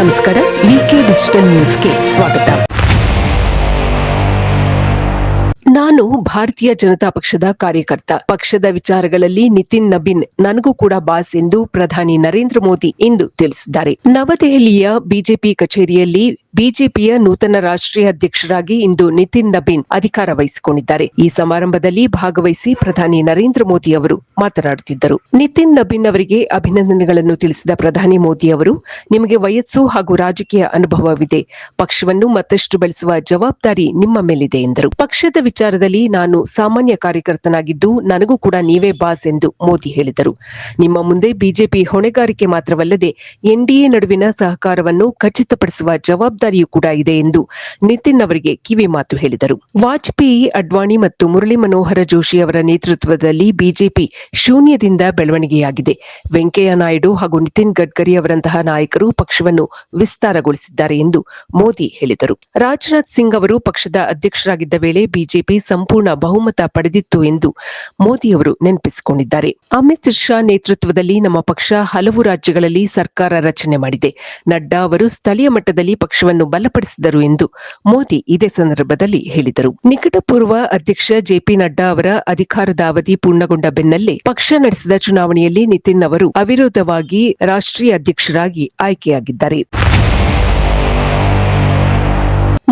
ನಮಸ್ಕಾರ ವಿಕೆ ಡಿಜಿಟಲ್ ನ್ಯೂಸ್ಗೆ ಸ್ವಾಗತ. ನಾನು ಭಾರತೀಯ ಜನತಾ ಪಕ್ಷದ ಕಾರ್ಯಕರ್ತ. ಪಕ್ಷದ ವಿಚಾರಗಳಲ್ಲಿ ನಿತಿನ್ ನಬೀನ್, ನನಗೂ ಕೂಡ ಬಾಸ್ ಎಂದು ಪ್ರಧಾನಿ ನರೇಂದ್ರ ಮೋದಿ ಇಂದು ತಿಳಿಸಿದ್ದಾರೆ. ನವದೆಹಲಿಯ ಬಿಜೆಪಿ ಕಚೇರಿಯಲ್ಲಿ ಬಿಜೆಪಿಯ ನೂತನ ರಾಷ್ಟ್ರೀಯ ಅಧ್ಯಕ್ಷರಾಗಿ ಇಂದು ನಿತಿನ್ ನಬೀನ್ ಅಧಿಕಾರ ವಹಿಸಿಕೊಂಡಿದ್ದಾರೆ. ಈ ಸಮಾರಂಭದಲ್ಲಿ ಭಾಗವಹಿಸಿ ಪ್ರಧಾನಿ ನರೇಂದ್ರ ಮೋದಿ ಅವರು ಮಾತನಾಡುತ್ತಿದ್ದರು. ನಿತಿನ್ ನಬೀನ್ ಅವರಿಗೆ ಅಭಿನಂದನೆಗಳನ್ನು ತಿಳಿಸಿದ ಪ್ರಧಾನಿ ಮೋದಿ ಅವರು, ನಿಮಗೆ ವಯಸ್ಸು ಹಾಗೂ ರಾಜಕೀಯ ಅನುಭವವಿದೆ. ಪಕ್ಷವನ್ನು ಮತ್ತಷ್ಟು ಬೆಳೆಸುವ ಜವಾಬ್ದಾರಿ ನಿಮ್ಮ ಮೇಲಿದೆ ಎಂದರು. ಪಕ್ಷದ ವಿಚಾರದಲ್ಲಿ ನಾನು ಸಾಮಾನ್ಯ ಕಾರ್ಯಕರ್ತನಾಗಿದ್ದು, ನನಗೂ ಕೂಡ ನೀವೇ ಬಾಸ್ ಎಂದು ಮೋದಿ ಹೇಳಿದರು. ನಿಮ್ಮ ಮುಂದೆ ಬಿಜೆಪಿ ಹೊಣೆಗಾರಿಕೆ ಮಾತ್ರವಲ್ಲದೆ ಎನ್ಡಿಎ ನಡುವಿನ ಸಹಕಾರವನ್ನು ಖಚಿತಪಡಿಸುವ ಜವಾಬ್ದಾರಿಯೂ ಕೂಡ ಇದೆ ಎಂದು ನಿತಿನ್ ಅವರಿಗೆ ಕಿವಿ ಮಾತು ಹೇಳಿದರು. ವಾಜಪೇಯಿ, ಅಡ್ವಾಣಿ ಮತ್ತು ಮುರಳಿ ಮನೋಹರ ಜೋಶಿ ಅವರ ನೇತೃತ್ವದಲ್ಲಿ ಬಿಜೆಪಿ ಶೂನ್ಯದಿಂದ ಬೆಳವಣಿಗೆಯಾಗಿದೆ. ವೆಂಕಯ್ಯ ನಾಯ್ಡು ಹಾಗೂ ನಿತಿನ್ ಗಡ್ಕರಿ ಅವರಂತಹ ನಾಯಕರು ಪಕ್ಷವನ್ನು ವಿಸ್ತಾರಗೊಳಿಸಿದ್ದಾರೆ ಎಂದು ಮೋದಿ ಹೇಳಿದರು. ರಾಜನಾಥ್ ಸಿಂಗ್ ಅವರು ಪಕ್ಷದ ಅಧ್ಯಕ್ಷರಾಗಿದ್ದ ವೇಳೆ ಬಿಜೆಪಿ ಸಂಪೂರ್ಣ ಬಹುಮತ ಪಡೆದಿತ್ತು ಎಂದು ಮೋದಿ ಅವರು ನೆನಪಿಸಿಕೊಂಡಿದ್ದಾರೆ. ಅಮಿತ್ ಶಾ ನೇತೃತ್ವದಲ್ಲಿ ನಮ್ಮ ಪಕ್ಷ ಹಲವು ರಾಜ್ಯಗಳಲ್ಲಿ ಸರ್ಕಾರ ರಚನೆ ಮಾಡಿದೆ. ನಡ್ಡಾ ಅವರು ಸ್ಥಳೀಯ ಮಟ್ಟದಲ್ಲಿ ಪಕ್ಷವನ್ನು ಬಲಪಡಿಸಿದರು ಎಂದು ಮೋದಿ ಇದೇ ಸಂದರ್ಭದಲ್ಲಿ ಹೇಳಿದರು. ನಿಕಟಪೂರ್ವ ಅಧ್ಯಕ್ಷ ಜೆಪಿ ನಡ್ಡಾ ಅವರ ಅಧಿಕಾರದ ಅವಧಿ ಪೂರ್ಣಗೊಂಡ ಬೆನ್ನಲ್ಲೇ ಪಕ್ಷ ನಡೆಸಿದ ಚುನಾವಣೆಯಲ್ಲಿ ನಿತಿನ್ ಅವರು ಅವಿರೋಧವಾಗಿ ರಾಷ್ಟ್ರೀಯ ಅಧ್ಯಕ್ಷರಾಗಿ ಆಯ್ಕೆಯಾಗಿದ್ದಾರೆ.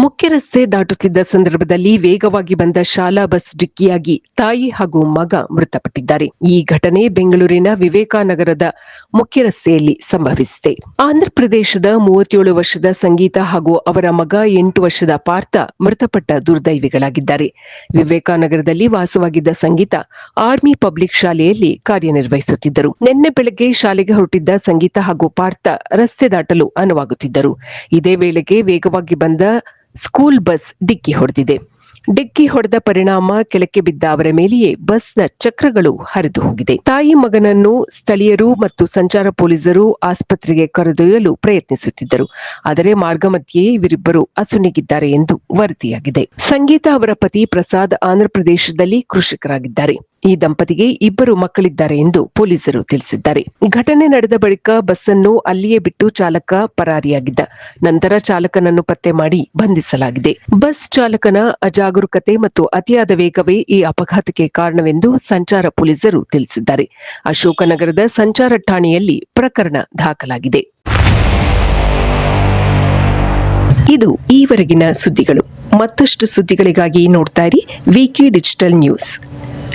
ಮುಖ್ಯ ರಸ್ತೆ ದಾಟುತ್ತಿದ್ದ ಸಂದರ್ಭದಲ್ಲಿ ವೇಗವಾಗಿ ಬಂದ ಶಾಲಾ ಬಸ್ ಡಿಕ್ಕಿಯಾಗಿ ತಾಯಿ ಹಾಗೂ ಮಗ ಮೃತಪಟ್ಟಿದ್ದಾರೆ. ಈ ಘಟನೆ ಬೆಂಗಳೂರಿನ ವಿವೇಕಾನಗರದ ಮುಖ್ಯ ರಸ್ತೆಯಲ್ಲಿ ಸಂಭವಿಸಿದೆ. ಆಂಧ್ರಪ್ರದೇಶದ ಮೂವತ್ತೇಳು ವರ್ಷದ ಸಂಗೀತ ಹಾಗೂ ಅವರ ಮಗ ಎಂಟು ವರ್ಷದ ಪಾರ್ಥ ಮೃತಪಟ್ಟ ದುರ್ದೈವಿಗಳಾಗಿದ್ದಾರೆ. ವಿವೇಕಾನಗರದಲ್ಲಿ ವಾಸವಾಗಿದ್ದ ಸಂಗೀತ ಆರ್ಮಿ ಪಬ್ಲಿಕ್ ಶಾಲೆಯಲ್ಲಿ ಕಾರ್ಯನಿರ್ವಹಿಸುತ್ತಿದ್ದರು. ನಿನ್ನೆ ಬೆಳಗ್ಗೆ ಶಾಲೆಗೆ ಹೊರಟಿದ್ದ ಸಂಗೀತ ಹಾಗೂ ಪಾರ್ಥ ರಸ್ತೆ ದಾಟಲು ಅನುವಾಗುತ್ತಿದ್ದರು. ಇದೇ ವೇಳೆಗೆ ವೇಗವಾಗಿ ಬಂದ ಸ್ಕೂಲ್ ಬಸ್ ಡಿಕ್ಕಿ ಹೊಡೆದಿದೆ. ಡಿಕ್ಕಿ ಹೊಡೆದ ಪರಿಣಾಮ ಕೆಳಕ್ಕೆ ಬಿದ್ದ ಅವರ ಮೇಲೆಯೇ ಬಸ್ನ ಚಕ್ರಗಳು ಹರಿದು ಹೋಗಿದೆ. ತಾಯಿ ಮಗನನ್ನು ಸ್ಥಳೀಯರು ಮತ್ತು ಸಂಚಾರ ಪೊಲೀಸರು ಆಸ್ಪತ್ರೆಗೆ ಕರೆದೊಯ್ಯಲು ಪ್ರಯತ್ನಿಸುತ್ತಿದ್ದರು. ಆದರೆ ಮಾರ್ಗ ಮಧ್ಯೆಯೇ ಇವರಿಬ್ಬರು ಅಸುನಿಗಿದ್ದಾರೆ ಎಂದು ವರದಿಯಾಗಿದೆ. ಸಂಗೀತ ಅವರ ಪತಿ ಪ್ರಸಾದ್ ಆಂಧ್ರಪ್ರದೇಶದಲ್ಲಿ ಕೃಷಿಕರಾಗಿದ್ದಾರೆ. ಈ ದಂಪತಿಗೆ ಇಬ್ಬರು ಮಕ್ಕಳಿದ್ದಾರೆ ಎಂದು ಪೊಲೀಸರು ತಿಳಿಸಿದ್ದಾರೆ. ಘಟನೆ ನಡೆದ ಬಳಿಕ ಬಸ್ಸನ್ನು ಅಲ್ಲಿಯೇ ಬಿಟ್ಟು ಚಾಲಕ ಪರಾರಿಯಾಗಿದ್ದ. ನಂತರ ಚಾಲಕನನ್ನು ಪತ್ತೆ ಮಾಡಿ ಬಂಧಿಸಲಾಗಿದೆ. ಬಸ್ ಚಾಲಕನ ಅಜಾಗರೂಕತೆ ಮತ್ತು ಅತಿಯಾದ ವೇಗವೇ ಈ ಅಪಘಾತಕ್ಕೆ ಕಾರಣವೆಂದು ಸಂಚಾರ ಪೊಲೀಸರು ತಿಳಿಸಿದ್ದಾರೆ. ಅಶೋಕನಗರದ ಸಂಚಾರ ಠಾಣೆಯಲ್ಲಿ ಪ್ರಕರಣ ದಾಖಲಾಗಿದೆ. ಇದು ಈವರೆಗಿನ ಸುದ್ದಿಗಳು. ಮತ್ತಷ್ಟು ಸುದ್ದಿಗಳಿಗಾಗಿ ನೋಡ್ತಾ ಇರಿ ವಿಕಿ ಡಿಜಿಟಲ್ ನ್ಯೂಸ್